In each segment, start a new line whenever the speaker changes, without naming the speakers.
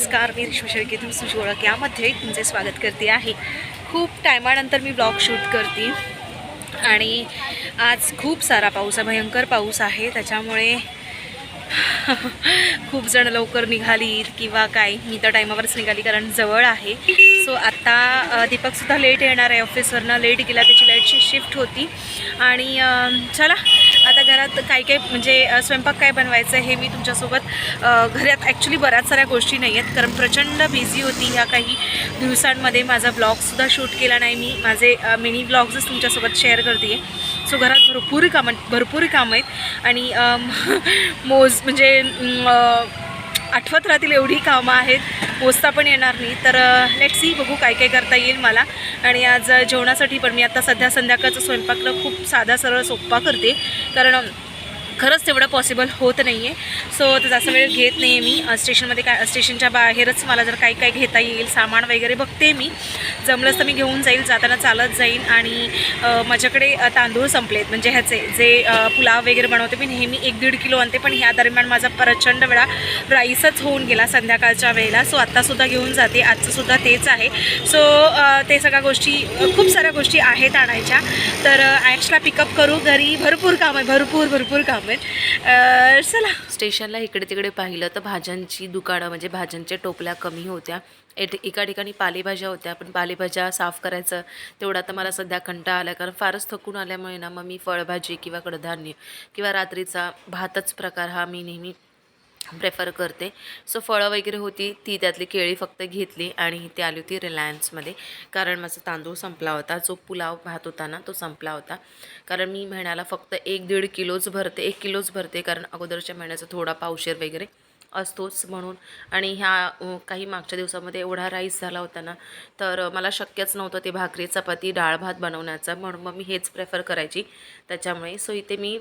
नमस्कार मी रिश्व शेळके तुमची ओळख. यामध्ये तुमचे स्वागत करते आहे. खूप टायमानंतर मी ब्लॉग शूट करते. आणि आज खूप सारा पाऊस आहे भयंकर पाऊस आहे. त्याच्यामुळे खूप जण लवकर निघालीत किंवा काय मी तर टायमावरच निघाली कारण जवळ आहे. सो आत्ता दीपकसुद्धा लेट येणार आहे ऑफिसवरनं लेट गेला त्याची लाईटची शिफ्ट होती. आणि चला आता घरात काय काय म्हणजे स्वयंपाक काय बनवायचं आहे हे मी तुमच्यासोबत घरात ॲक्च्युली बऱ्याच साऱ्या गोष्टी नाही आहेत. कारण प्रचंड बिझी होती ह्या काही दिवसांमध्ये. माझा ब्लॉगसुद्धा शूट केला नाही मी. माझे मिनी ब्लॉग्सच तुमच्यासोबत शेअर करते आहे सो घरात भरपूर कामं भरपूर कामं आहेत. आणि मोज म्हणजे आठवत राहतील एवढी कामं आहेत. पोचता पण येणार नाही. तर लेट सी बघू काय काय करता येईल मला. आणि आज जेवणासाठी पण मी आता सध्या संध्याकाळचं स्वयंपाकला खूप साधा सरळ सोप्पा करते. कारण खरंच तेवढं पॉसिबल होत नाही आहे सो तर जास्त वेळ घेत नाही आहे मी स्टेशनमध्ये काय स्टेशनच्या बाहेरच मला जर काही काय घेता येईल सामान वगैरे बघते मी. जमलंच तर मी घेऊन जाईल जाताना चालत जाईन. आणि माझ्याकडे तांदूळ संपलेत. म्हणजे ह्याचे जे पुलाव वगैरे बनवते मी नेहमी एक दीड किलो आणते. पण ह्या दरम्यान माझा प्रचंड वेळा राईसच होऊन गेला संध्याकाळच्या वेळेला. सो आत्तासुद्धा घेऊन जाते. आजचंसुद्धा तेच आहे. सो ते सगळ्या गोष्टी खूप साऱ्या गोष्टी आहेत आणायच्या. तर ॲक्सला पिकअप करू. घरी भरपूर काम आहे. भरपूर भरपूर काम आहेत चला. स्टेशनला इकडे तिकडे पाहिलं तर भाज्यांची दुकानं म्हणजे भाज्यांच्या टोपल्या कमी होत्या. एट एका ठिकाणी पालेभाज्या होत्या पण पालेभाज्या साफ करायचं तेवढा तर मला सध्या कंटाळा आला कारण फारच थकून आल्यामुळे ना मग मी फळभाजी किंवा कडधान्य किंवा रात्रीचा भातच प्रकार हा मी नेहमी प्रेफर करते. सो फळं वगैरे होती ती त्यातली केळी फक्त घेतली आणि ती आली होती रिलायन्समध्ये कारण माझा तांदूळ संपला होता. जो पुलाव भात होता ना तो संपला होता. कारण मी महिन्याला फक्त एक दीड किलोच भरते एक किलोच भरते. कारण अगोदरच्या महिन्याचा थोडा पावशेर वगैरे असतोच म्हणून. आणि ह्या काही मागच्या दिवसामध्ये एवढा राईस झाला होता ना तर मला शक्यच नव्हतं ते भाकरी चपाती डाळ भात बनवण्याचा. म्हणून मग मी हेच प्रेफर करायची. त्याच्यामुळे सो इथे मी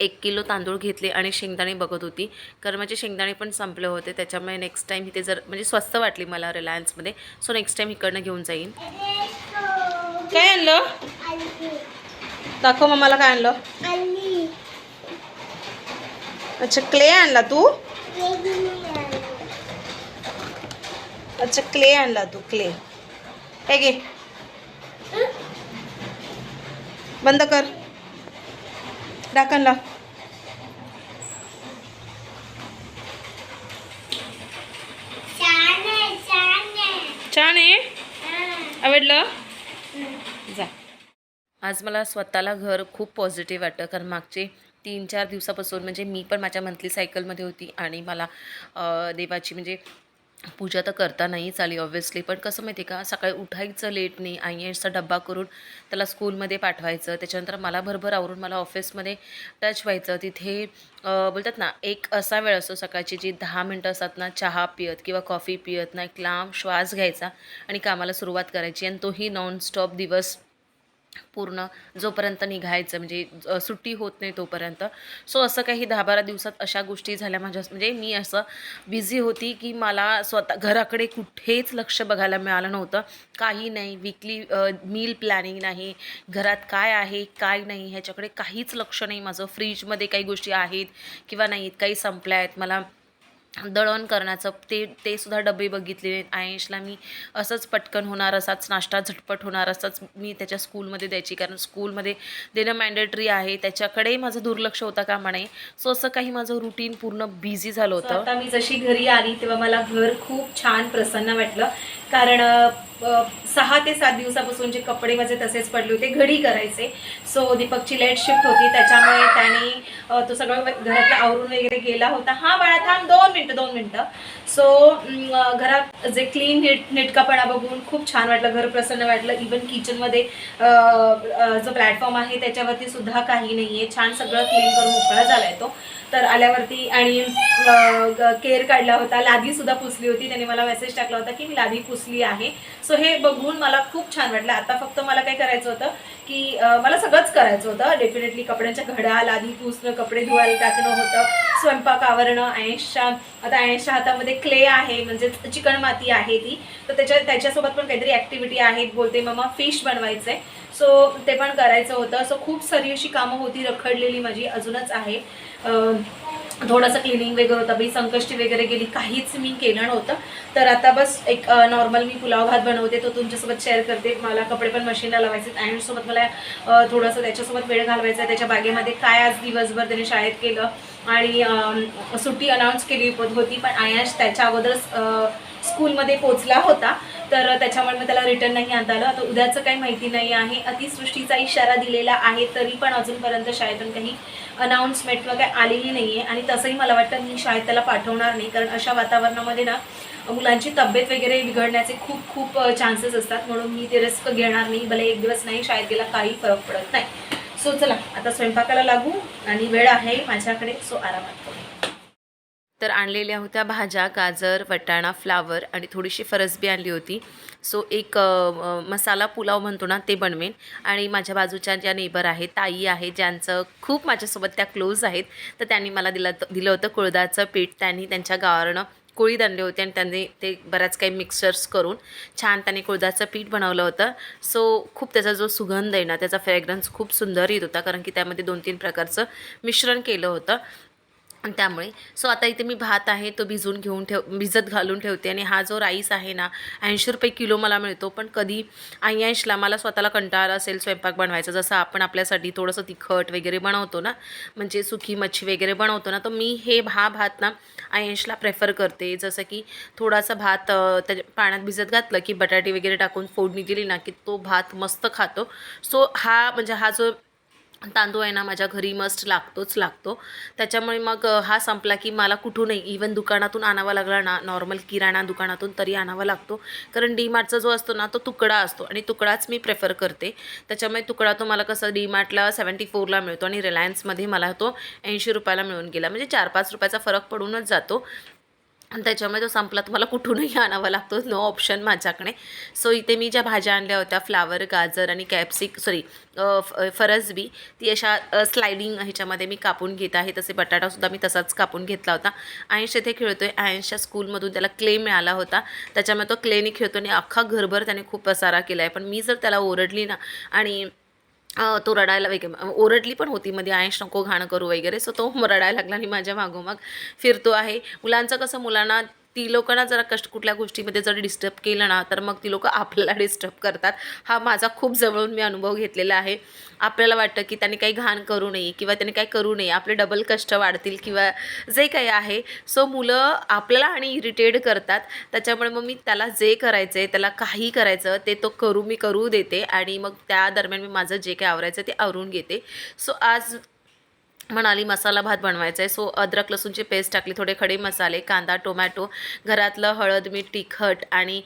एक किलो तांदूळ घेतले आणि शेंगदाणे बघत होती. कारण माझे शेंगदाणे पण संपले होते. त्याच्यामुळे नेक्स्ट टाईम इथे जर म्हणजे स्वस्त वाटली मला रिलायन्समध्ये सो नेक्स्ट टाईम इकडनं घेऊन जाईन. काय आणलं? दाखव मग मला काय आणलं. अच्छा क्ले आणला तू? अच्छा क्ले आणला तू क्ले हे घे. बंद कर. ढाकण लाव छान आहे. आवडलं? जा. आज मला स्वतःला घर खूप पॉझिटिव्ह वाटतं कारण मागचे तीन चार दिवसापासून म्हणजे मी पण माझ्या मंथली सायकलमध्ये होती आणि मला अ, देवाची म्हणजे पूजा तर करता नाहीच आली ऑब्व्हियसली पण कसं माहिती आहे का सकाळी उठायचं लेट नाही आयएसचा डब्बा करून त्याला स्कूलमध्ये पाठवायचं. त्याच्यानंतर मला भरभर आवरून मला ऑफिसमध्ये टच व्हायचं. तिथे बोलतात ना एक असा वेळ असतो सकाळची जी दहा मिनटं असतात ना चहा पियत किंवा कॉफी पियत ना एक लांब श्वास घ्यायचा आणि कामाला सुरुवात करायची. आणि तोही नॉनस्टॉप दिवस पूर्ण जोपर्यंत निघायचं म्हणजे सुट्टी होत नाही तोपर्यंत. सो असं काही दहा बारा दिवसात अशा गोष्टी झाल्या माझ्या म्हणजे मी असं बिझी होती की मला स्वतः घराकडे कुठेच लक्ष बघायला मिळालं नव्हतं. काही नाही विकली मील प्लॅनिंग नाही. घरात काय आहे काय नाही ह्याच्याकडे काहीच लक्ष नाही. माझं फ्रीजमध्ये काही गोष्टी आहेत किंवा नाहीत काही संपल्या आहेत. मला दळण करण्याचं ते ते सुद्धा डबे बघितले. आयेशला मी असंच पटकन होणार असाच नाश्ता झटपट होणार असाच मी त्याच्या स्कूलमध्ये द्यायची. कारण स्कूलमध्ये देणं मॅन्डेटरी आहे. त्याच्याकडेही माझं दुर्लक्ष होता कामा नये सो असं काही माझं रुटीन पूर्ण बिझी झालं होतं. आता मी जशी घरी आली तेव्हा मला घर खूप छान प्रसन्न वाटलं. कारण सहा ते सात दिवसापासून जे कपडे माझे तसेच पडले होते घडी करायचे. सो दीपकची लेट शिफ्ट होती. त्याच्यामुळे त्याने तो सगळं घरातलं आवरून वगैरे गेला होता. हा बाळा थांब दोन मिनटं. दोन मिनटं. सो mm, घरात जे क्लीन नीट नीटकापणा बघून खूप छान वाटलं घर प्रसन्न वाटलं. इवन किचनमध्ये जो प्लॅटफॉर्म आहे त्याच्यावरती सुद्धा काही नाही आहे छान सगळं क्लीन करून मोकळा झाला आहे तो. तर आल्यावरती आणि केअर काढला होता. लादी सुद्धा पुसली होती. त्याने मला मेसेज टाकला होता की मी लादी पुसली आहे. सो हे बघून मला खूप छान वाटलं. आता फक्त मला काय करायचं होतं की मला सगळंच करायचं होतं. डेफिनेटली कपड्यांच्या घड्या लादी पुसणं कपडे धुवायला टाकणं होतं. स्वयंपाक आवरणं आयेशच्या आता आयेशच्या हातामध्ये क्ले आहे म्हणजे चिकण माती आहे ती. तर त्याच्या त्याच्यासोबत पण काहीतरी ॲक्टिव्हिटी आहेत बोलते मामा फिश बनवायचं आहे सो ते पण करायचं होतं. सो खूप सारी अशी कामं होती रखडलेली माझी अजूनच आहे.
थोडंसं क्लिनिंग वगैरे होतं मी संकष्टी वगैरे गेली काहीच मी केलं नव्हतं. तर आता बस एक नॉर्मल मी पुलाव भात बनवते तो तुमच्यासोबत शेअर करते. मला कपडे पण मशीनला लावायचे आहेत. आणि मला थोडंसं त्याच्यासोबत वेळ घालवायचा आहे. त्याच्या बागेमध्ये काय आज दिवसभर त्याने शाळेत केलं आणि सुट्टी अनाऊन्स केली होती पण आयाश त्याच्या अगोदरच स्कूलमध्ये पोचला होता. तर त्याच्यामुळे मग त्याला रिटर्न नाही आणता आलं. आता उद्याचं काही माहिती नाही आहे. अतिसृष्टीचा इशारा दिलेला आहे तरी पण अजूनपर्यंत शाळेतून काही अनाऊन्समेंट किंवा काही आलेली नाही आहे आणि तसंही मला वाटतं मी शाळेत त्याला पाठवणार नाही. कारण अशा वातावरणामध्ये ना मुलांची तब्येत वगैरे बिघडण्याचे खूप खूप चान्सेस असतात. म्हणून मी ते रिस्क घेणार नाही. भले एक दिवस नाही शाळेत गेला काही फरक पडत नाही. सो चला आता स्वयंपाकाला लागू आणि वेळ आहे माझ्याकडे. सो आरामात करू. तर आणलेल्या होत्या भाज्या गाजर वटाणा फ्लावर आणि थोडीशी फरसबी आणली होती. सो एक मसाला पुलाव म्हणतो ना ते बनवेन. आणि माझ्या बाजूच्या ज्या नेबर आहेत ताई आहे ज्यांचं खूप माझ्यासोबत त्या क्लोज आहेत तर त्यांनी मला दिलं दिलं होतं कुळदाचं पीठ. त्यांनी त्यांच्या गावावरनं कोळीद आणले होते आणि त्यांनी ते बऱ्याच काही मिक्सर्स करून छान त्याने कुळदाचं पीठ बनवलं होतं. सो खूप त्याचा जो सुगंध आहे ना त्याचा फ्रेग्रन्स खूप सुंदर येत होता कारण की त्यामध्ये दोन तीन प्रकारचं मिश्रण केलं होतं. त्यामुळे सो आता इथे मी भात आहे तो भिजवून घेऊन ठेव भिजत घालून ठेवते आणि हा जो राईस आहे ना ऐंशी रुपये किलो मला मिळतो पण कधी ऐंशीला मला स्वतःला कंटाळा असेल स्वयंपाक बनवायचा जसं आपण आपल्यासाठी थोडंसं तिखट वगैरे बनवतो ना म्हणजे सुकी मच्छी वगैरे बनवतो ना तर मी हे हा भात ना ऐंशीला प्रेफर करते. जसं की थोडासा भात त्याच्या पाण्यात भिजत घातलं की बटाटे वगैरे टाकून फोडणी दिली ना की तो भात मस्त खातो. सो हा म्हणजे हा जो तांदूळ आहे ना माझ्या घरी मस्ट लागतोच लागतो. त्याच्यामुळे मग हा संपला की मला कुठूनही इवन दुकानातून आणावा लागला ना नॉर्मल किराणा दुकानातून तरी आणावा लागतो. कारण डी मार्टचा जो असतो ना तो तुकडा असतो आणि तुकडाच मी प्रेफर करते. त्याच्यामुळे तुकडा तो मला कसं डी मार्टला सेवन्टी फोरला मिळतो आणि रिलायन्समध्ये मला तो ऐंशी रुपयाला मिळून गेला. म्हणजे चार पाच रुपयाचा फरक पडूनच जातो. आणि त्याच्यामुळे तो संपला. तुम्हाला कुठूनही आणावा लागतो. नो ऑप्शन माझ्याकडे. सो इथे मी ज्या भाज्या आणल्या होत्या फ्लावर गाजर आणि कॅप्सिक सॉरी फरसबी ती अशा स्लायडिंग ह्याच्यामध्ये मी कापून घेत आहे. तसे बटाटासुद्धा मी तसाच कापून घेतला होता. आयंश इथे खेळतो आहे आयंशच्या स्कूलमधून त्याला क्ले मिळाला होता. त्याच्यामुळे तो क्लेने खेळतो आणि अख्खा घरभर त्याने खूप पसारा केला आहे पण मी जर त्याला ओरडली ना आणि तो रडायला वगैरे ओरडली पण होती मध्ये आयश नको घाणं करू वगैरे. सो तो रडायला लागला आणि माझ्या मागोमाग फिरतो आहे. मुलांचं कसं मुलांना ती लोकांना जरा कष्ट कुठल्या गोष्टीमध्ये जर डिस्टर्ब केलं ना तर मग ती लोकं आपल्याला डिस्टर्ब करतात. हा माझा खूप जवळून मी अनुभव घेतलेला आहे. आपल्याला वाटतं की त्यांनी काही घाण करू नये किंवा त्यांनी काही करू नये आपले डबल कष्ट वाढतील किंवा जे काही आहे. सो मुलं आपल्याला आणि इरिटेट करतात. त्याच्यामुळे मग मी त्याला जे करायचं आहे त्याला काही करायचं ते तो करू मी करू देते. आणि मग त्या दरम्यान मी माझं जे काही आवरायचं ते आवरून घेते. सो आज म्हणाली मसाला भात बनवायचा आहे सो अद्रक लसूणची पेस्ट टाकली. थोडे खडे मसाले कांदा टोमॅटो घरातलं हळद मीठ तिखट आणि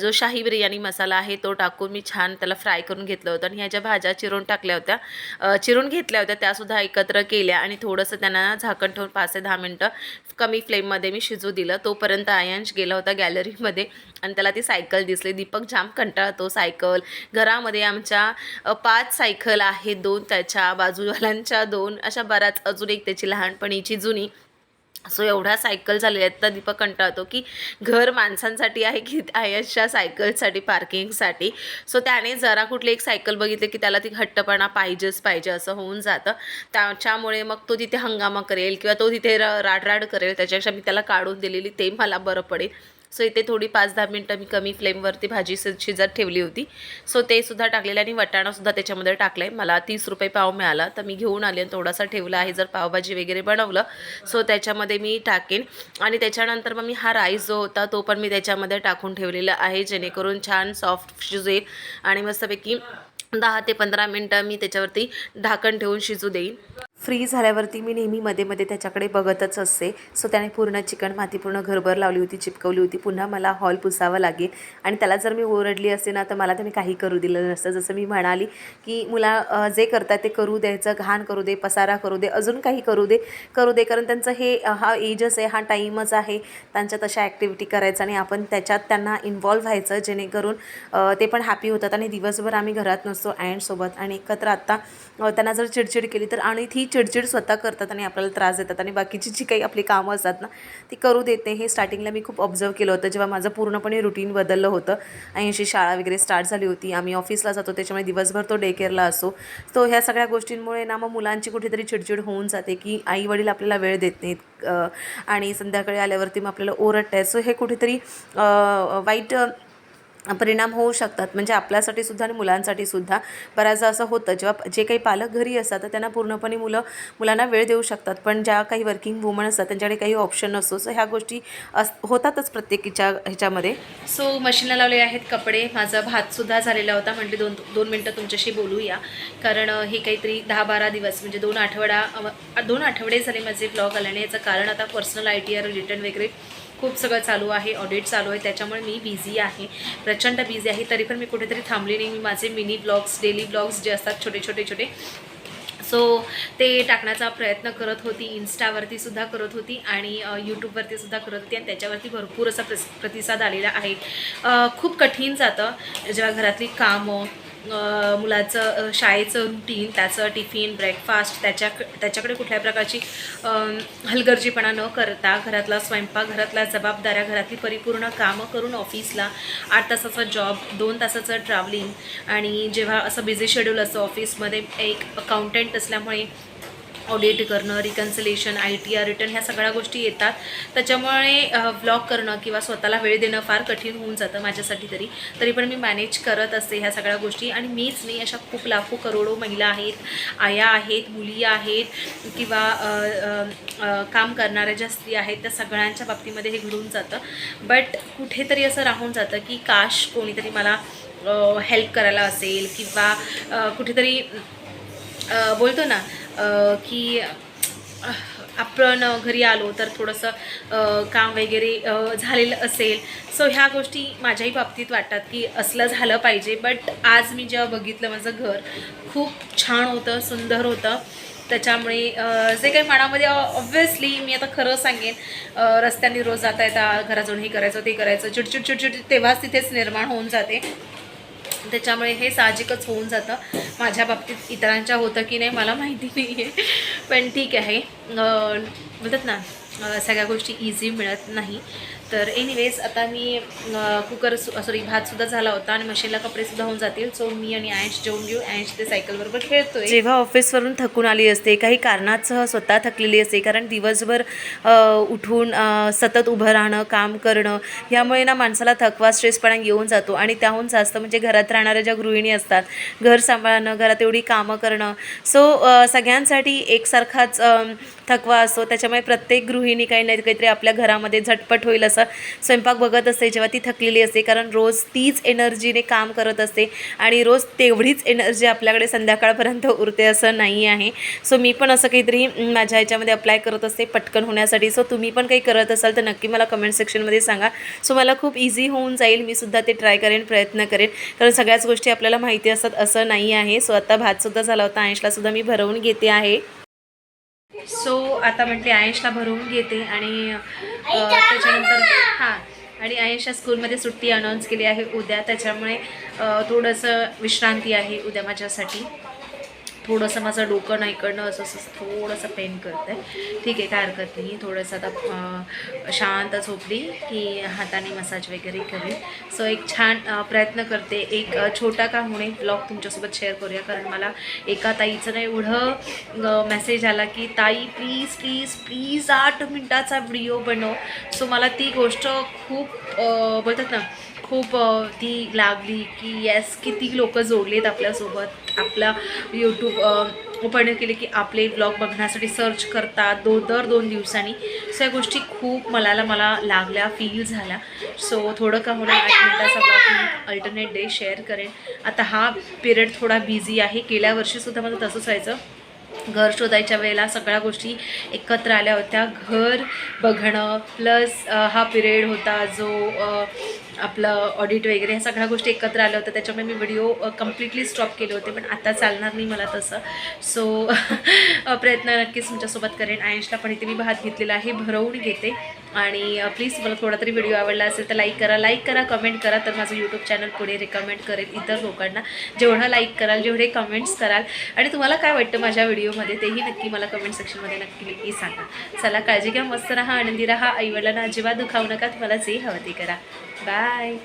जो शाही बिर्याणी मसाला आहे तो टाकून मी छान त्याला फ्राय करून घेतलं होतं. आणि ह्या ज्या भाज्या चिरून टाकल्या होत्या चिरून घेतल्या होत्या त्यासुद्धा एकत्र केल्या आणि थोडंसं त्यांना झाकण ठेवून पाच ते दहा मिनटं कमी फ्लेममध्ये मी शिजू दिलं. तोपर्यंत आयांश गेला होता गॅलरीमध्ये आणि त्याला ती सायकल दिसली. दीपक जाम कंटाळतो सायकल. घरामध्ये आमच्या पाच सायकल आहेत. दोन त्याच्या बाजूवाल्यांच्या दोन. अशा बऱ्याच अजून एक त्याची लहानपणीची जुनी सो एवढ्या सायकल झालेल्या आहेत. तर दीपक कंटाळतो की घर माणसांसाठी आहे की आयशच्या सायकलसाठी पार्किंगसाठी सो त्याने जरा कुठली एक सायकल बघितली की त्याला ती हट्टपणा पाहिजेच पाहिजे असं होऊन जातं. त्याच्यामुळे मग तो तिथे हंगामा करेल किंवा तो तिथे र राडराड करेल. त्याच्यापेक्षा मी त्याला काढून दिलेली ते मला बरं पडेल. सो इथे थोडी पाच दहा मिनटं मी कमी फ्लेमवरती भाजी शिज- शिजत ठेवली होती. सो ते सुद्धा टाकलेलं आणि वटाणासुद्धा त्याच्यामध्ये टाकलं आहे मला तीस रुपये पाव मिळाला. तर मी घेऊन आले आणि थोडासा ठेवला आहे. जर पावभाजी वगैरे बनवलं सो त्याच्यामध्ये मी टाकेन. आणि त्याच्यानंतर मग मी हा राईस जो होता तो पण मी त्याच्यामध्ये टाकून ठेवलेला आहे. जेणेकरून छान सॉफ्ट शिजेल आणि मस्तपैकी दहा ते पंधरा मिनटं मी त्याच्यावरती ढाकण ठेवून शिजू देईन. फ्री झाल्यावरती मी नेहमी मध्ये मध्ये त्याच्याकडे बघतच असते. सो त्याने पूर्ण चिकन माती पूर्ण घरभर लावली होती चिपकवली होती. पुन्हा मला हॉल पुसावा लागेल. आणि त्याला जर मी ओरडली असते ना तर मला त्याने काही करू दिलं नसतं. जसं मी म्हणाली की मुला जे करतात ते करू द्यायचं घाण करू दे पसारा करू दे अजून काही करू दे करू दे. कारण त्यांचं हे हा एजच आहे हा टाईमच आहे. त्यांच्या तशा ॲक्टिव्हिटी करायचं आणि आपण त्याच्यात त्यांना इन्वॉल्व्ह व्हायचं जेणेकरून ते पण हॅपी होतात. आणि दिवसभर आम्ही घरात नसतो अँडसोबत आणि एकत्र आत्ता त्यांना जर चिडचिड केली तर आणि ती चिडचिड स्वतः करतात आणि आपल्याला त्रास देतात आणि बाकीची जी काही आपली कामं असतात ना ती करू देत नाही. हे स्टार्टिंगला मी खूप ऑब्झर्व केलं होतं. जेव्हा माझं पूर्णपणे रुटीन बदललं होतं. आणि अशी शाळा वगैरे स्टार्ट झाली होती. आम्ही ऑफिसला जातो. त्याच्यामुळे दिवसभर तो डे केअरला असो. तो ह्या सगळ्या गोष्टींमुळे ना मग मुलांची कुठेतरी चिडचिड होऊन जाते की आई वडील आपल्याला वेळ देत नाहीत. आणि संध्याकाळी आल्यावरती मग आपल्याला ओरडत आहेत सो हे कुठेतरी वाईट परिणाम होऊ शकतात. म्हणजे आपल्यासाठी सुद्धा आणि मुलांसाठी सुद्धा बऱ्याचदा असं होतं. जेव्हा जे काही पालक घरी असतात तर त्यांना पूर्णपणे मुलं मुलांना वेळ देऊ शकतात. पण ज्या काही वर्किंग वुमन असतात त्यांच्याकडे काही ऑप्शन नसतो. सो ह्या गोष्टी अस होतातच प्रत्येकीच्या ह्याच्यामध्ये. सो मशीनला लावले आहेत कपडे. माझा भातसुद्धा झालेला होता. म्हटले दोन दोन मिनटं तुमच्याशी बोलूया. कारण हे काहीतरी दहा बारा दिवस म्हणजे दोन आठवडा दोन आठवडे झाले माझे ब्लॉग आल्याने. याचं कारण आता personal I T R return वगैरे खूप सगळं चालू आहे ऑडिट चालू आहे. त्याच्यामुळे मी बिझी आहे. प्रचंड बिझी आहे तरी पण मी कुठेतरी थांबली नाही. मी माझे मिनी ब्लॉग्स डेली ब्लॉग्स जे असतात छोटे छोटे छोटे. सो ते टाकण्याचा प्रयत्न करत होती इन्स्टावरती सुद्धा करत होती आणि यूट्यूबवरती सुद्धा करत होती आणि त्याच्यावरती भरपूर असा प्रस प्रतिसाद आलेला आहे. खूप कठीण जातं जेव्हा घरातली कामं मुलाचं शाळेचं रुटीन त्याचं टिफिन ब्रेकफास्ट त्याच्या त्याच्याकडे कुठल्या प्रकारची हलगर्जीपणा न करता घरातला स्वयंपाक घरातल्या जबाबदाऱ्या घरातली परिपूर्ण कामं करून ऑफिसला आठ तासाचा जॉब दोन तासाचं ट्रॅव्हलिंग आणि जेव्हा असं बिझी शेड्यूल असतं ऑफिसमध्ये एक अकाउंटंट असल्यामुळे ऑडिट करणं reconciliation I T R return ह्या सगळ्या गोष्टी येतात. त्याच्यामुळे व्लॉग करणं किंवा स्वतःला वेळ देणं फार कठीण होऊन जातं माझ्यासाठी तरी. तरी पण मी मॅनेज करत असते ह्या सगळ्या गोष्टी. आणि मीच नाही अशा खूप लाखो करोडो महिला आहेत आया आहेत मुली आहेत किंवा काम करणाऱ्या ज्या स्त्री आहेत त्या सगळ्यांच्या बाबतीमध्ये हे घडून जातं. बट कुठेतरी असं राहून जातं की काश कोणीतरी मला हेल्प करायला असेल किंवा कुठेतरी बोलतो ना की आपण घरी आलो तर थोडंसं काम वगैरे झालेलं असेल. सो ह्या गोष्टी माझ्याही बाबतीत वाटतात की असलं झालं पाहिजे. बट आज मी जेव्हा बघितलं माझं घर खूप छान होतं सुंदर होतं. त्याच्यामुळे जे काही मनामध्ये ऑब्व्हियसली मी आता खरं सांगेन रस्त्याने रोज जाता येता घराजवळ हे करायचं ते करायचं. चिडचिड चिडचिड तेव्हाच तिथेच निर्माण होऊन जाते. त्याच्यामुळे हे साहजिकच होऊन जातं. माझ्या बाबतीत इतरांच्या होतं की नाही मला माहिती नाही आहे पण ठीक आहे. बोलतात ना सगळ्या गोष्टी इझी मिळत नाही. तर एनिवेज आता मी कुकर सॉरी भातसुद्धा झाला होता आणि मशीनला कपडेसुद्धा होऊन जातील. सो मी आणि आयश जेवून घेऊ. आयश ते सायकलबरोबर खेळतो जेव्हा ऑफिसवरून थकून आली असते काही कारणासह स्वतः थकलेली असते कारण दिवसभर उठून सतत उभं राहणं काम करणं यामुळे ना माणसाला थकवा स्ट्रेसपणा येऊन जातो. आणि त्याहून जास्त म्हणजे घरात राहणाऱ्या ज्या गृहिणी असतात घर सांभाळणं घरात एवढी कामं करणं. सो सगळ्यांसाठी एकसारखाच थकवा असतो त्याच्यामुळे प्रत्येक गृहिणी काही नाही काहीतरी आपल्या घरामध्ये झटपट होईल असं स्वयंपाक बघत असते जेव्हा ती थकलेली असते. कारण रोज तीच एनर्जीने काम करत असते आणि रोज तेवढीच एनर्जी आपल्याकडे संध्याकाळपर्यंत उरते असं नाही आहे. सो मी पण असं काहीतरी माझ्या ह्याच्यामध्ये अप्लाय करत असते पटकन होण्यासाठी. सो तुम्ही पण काही करत असाल तर नक्की मला कमेंट सेक्शनमध्ये सांगा. सो मला खूप इझी होऊन जाईल. मी सुद्धा ते ट्राय करेन प्रयत्न करेन. कारण सगळ्याच गोष्टी आपल्याला माहिती असतात असं नाही आहे. सो आता भातसुद्धा झाला होता. आयशलासुद्धा मी भरवून घेते आहे. सो आता म्हटले आयशला भरवून घेते आणि त्याच्यानंतर हां आणि आयशा स्कूलमध्ये सुट्टी अनाऊन्स केली आहे उद्या. त्याच्यामुळे थोडंसं विश्रांती आहे उद्या माझ्यासाठी. थोडंसं माझं डोकं नाही इकडनं असं असं थोडंसं पेन करतं आहे ठीक आहे काय हरकत नाही. थोडंसं आता शांत झोपली की हाताने मसाज वगैरे करेन सो एक छान प्रयत्न करते. एक छोटा का होणे ब्लॉग तुमच्यासोबत शेअर करूया. कारण मला एका ताईचं ना एवढं मेसेज आला की ताई प्लीज प्लीज प्लीज आठ मिनटाचा व्हिडिओ बनव. सो मला ती गोष्ट खूप बोलतात ना खूप ती लागली की येस किती लोक जोडलेत आपल्यासोबत. आपला यूट्यूब ओपन केले की आपले ब्लॉग बघण्यासाठी सर्च करतात दो दर दोन दिवसांनी. सो या गोष्टी खूप मलाला मला लागल्या फील झाल्या. सो थोडं का होणार आठ मिनिटाचा ब्लॉग मी अल्टरनेट डे शेअर करेन. आता हा पिरियड थोडा बिझी आहे. गेल्या वर्षीसुद्धा माझं तसंच व्हायचं. घर शोधायच्या वेळेला सगळ्या गोष्टी एकत्र आल्या होत्या. घर बघणं प्लस हा पिरियड होता जो आपलं ऑडिट वगैरे ह्या सगळ्या गोष्टी एकत्र आल्या होत्या. त्याच्यामुळे मी व्हिडिओ कम्प्लिटली स्टॉप केले होते पण आता चालणार नाही मला तसं. सो प्रयत्न नक्कीच तुमच्यासोबत करेन. आयुषला पण इथे मी भात घेतलेला आहे भरवून घेते. आणि प्लीज मला थोडा तरी व्हिडिओ आवडला असेल तर लाईक करा. लाईक करा कमेंट करा तर माझं यूट्यूब चॅनल पुढे रेकमेंड करेल इतर लोकांना. जेवढं लाईक कराल जेवढे कमेंट्स कराल. आणि तुम्हाला काय वाटतं माझ्या व्हिडिओमध्ये तेही नक्की मला कमेंट सेक्शनमध्ये नक्की नक्की सांगा. चला काळजी घ्या मस्त राहा आनंदी राहा. आईवडिलांना अजिबात दुखावू नका. तुम्हाला जे हवं ते करा. Bye!